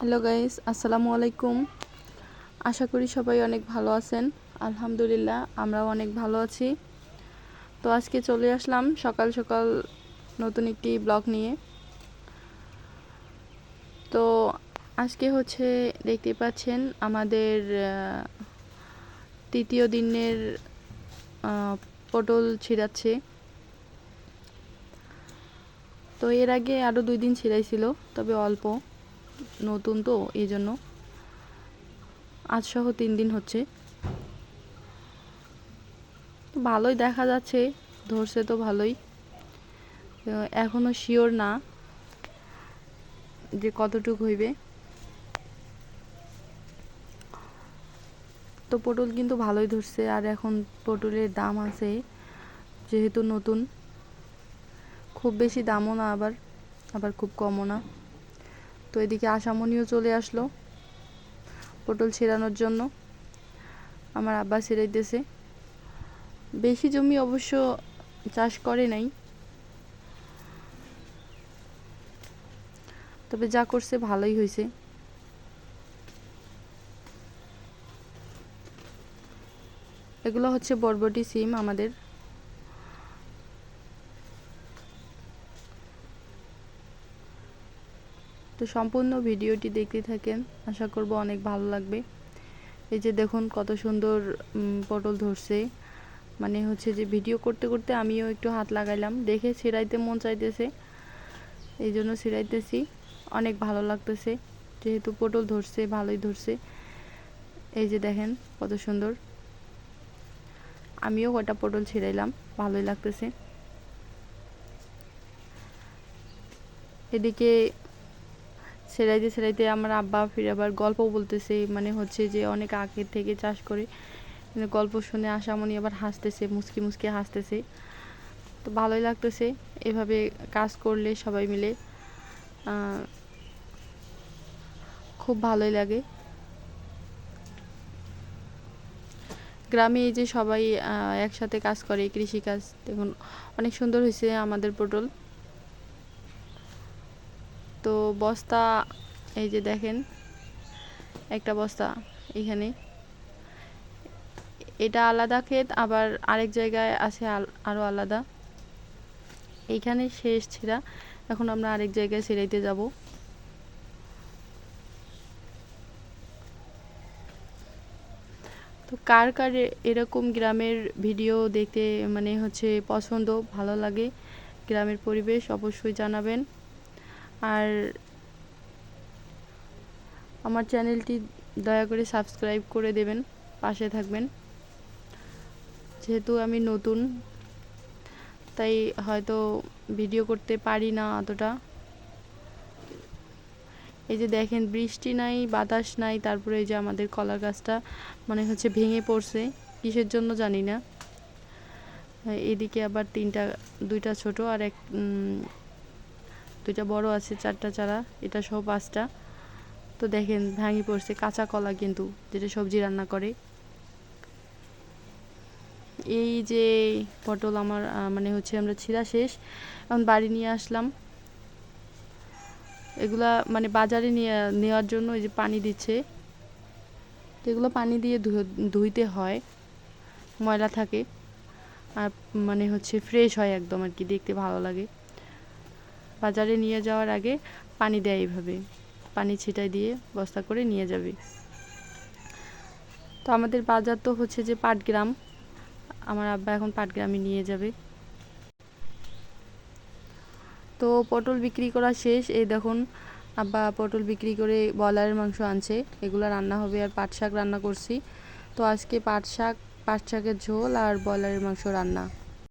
Hello guys আসসালামু আলাইকুম আশা করি সবাই অনেক ভালো আছেন। আলহামদুলিল্লাহ, আমরাও অনেক ভালো আছি। তো আজকে চলে আসলাম সকাল সকাল নতুন একটি ব্লগ নিয়ে। তো আজকে হচ্ছে দেখতে পাচ্ছেন আমাদের তৃতীয় দিনের পটল ছিঁড়াচ্ছে। তো এর আগে আরও দুই দিন ছিঁড়াইছিল, তবে অল্প, নতুন তো এই জন্য আজ সহ তিন দিন হচ্ছে। ভালোই দেখা যাচ্ছে, ধরছে তো ভালোই। এখনও শিওর না। যে কতটুক হইবে। তো পটল কিন্তু ভালোই ধরছে, আর এখন পটলের দাম আছে যেহেতু নতুন। খুব বেশি দামও না আবার আবার খুব কমও না। তো এদিকে আশামনিও চলে আসলো পটল ছেড়ানোর জন্য। আমার আব্বা ছেড়াইতেছে। বেশি জমি অবশ্য চাষ করে নাই তবে যা করছে ভালোই হয়েছে। এগুলো হচ্ছে বরবটি সিম আমাদের। তো সম্পূর্ণ ভিডিওটি দেখতে থাকেন, আশা করব অনেক ভালো লাগবে। এই যে দেখুন কত সুন্দর পটল ধরছে। মানে হচ্ছে যে ভিডিও করতে করতে আমিও একটু হাত লাগাইলাম। দেখে ছিঁড়াইতে মন চাইতেছে এই জন্য ছিঁড়াইতেছি। অনেক ভালো লাগতেছে। যেহেতু পটল ধরছে, ভালোই ধরছে। এই যে দেখেন কত সুন্দর। আমিও কটা পটল ছিঁড়াইলাম, ভালোই লাগতেছে। এদিকে সেরাইতে ছেড়াইতে আমার আব্বা ফিরে আবার গল্প বলতেছে মানে হচ্ছে যে অনেক আগে থেকে চাষ করে। গল্প শুনে আশামনি আবার হাসতেছে মুসকি মুসকি হাসতেছে। তো ভালোই লাগতেছে, এভাবে কাজ করলে সবাই মিলে খুব ভালোই লাগে। গ্রামে এই যে সবাই একসাথে কাজ করে কৃষিকাজ, দেখুন, অনেক সুন্দর হয়েছে আমাদের পটল। তো বস্তা, এই যে দেখেন, একটা বস্তা এখানে। এটা আলাদা ক্ষেত, আবার আরেক জায়গায় আছে আরও আলাদা। এইখানে শেষ ছিঁড়া, এখন আমরা আরেক জায়গায় ছিঁড়াইতে যাব। কার কার এরকম গ্রামের ভিডিও দেখতে মানে হচ্ছে পছন্দ, ভালো লাগে গ্রামের পরিবেশ অবশ্যই জানাবেন। আর আমার চ্যানেলটি দয়া করে সাবস্ক্রাইব করে দেবেন, পাশে থাকবেন। যেহেতু আমি নতুন, তাই হয়তো ভিডিও করতে পারি না অতটা। এই যে দেখেন, বৃষ্টি নাই, বাতাস নাই, তারপরে এই যে আমাদের কলা গাছটা মানে হচ্ছে ভেঙে পড়ছে, কিসের জন্য জানি না। এদিকে আবার তিনটা, দুইটা ছোট আর এক দুইটা বড় আছে, চারটা চারা, এটা সহ পাঁচটা। তো দেখেন, ভাঙি পড়ছে, কাঁচা কলা কিন্তু, যেটা সবজি রান্না করে। এই যে পটল আমার মানে হচ্ছে আমরা ছিঁড়া শেষ, এখন বাড়ি নিয়ে আসলাম। এগুলা মানে বাজারে নিয়ে, নেওয়ার জন্য এই যে পানি দিচ্ছে। এগুলো পানি দিয়ে ধুইতে হয়। ময়লা থাকে। আর মানে হচ্ছে ফ্রেশ হয় একদম আর কি, দেখতে ভালো লাগে। বাজারে নিয়ে যাওয়ার আগে পানি দেয় এইভাবে। পানি ছিটাই দিয়ে বস্তা করে নিয়ে যাবে। তো আমাদের বাজার তো হচ্ছে যে পাটগ্রাম। আমার আব্বা এখন পাটগ্রামে নিয়ে যাবে। তো পটল বিক্রি করা শেষ। এই দেখুন, আব্বা পটল বিক্রি করে বলারের মাংস আনছে। এগুলো রান্না হবে আর পাট শাক রান্না করছি। তো আজকে পাট শাক পাট শাকের ঝোল আর বলারের মাংস রান্না।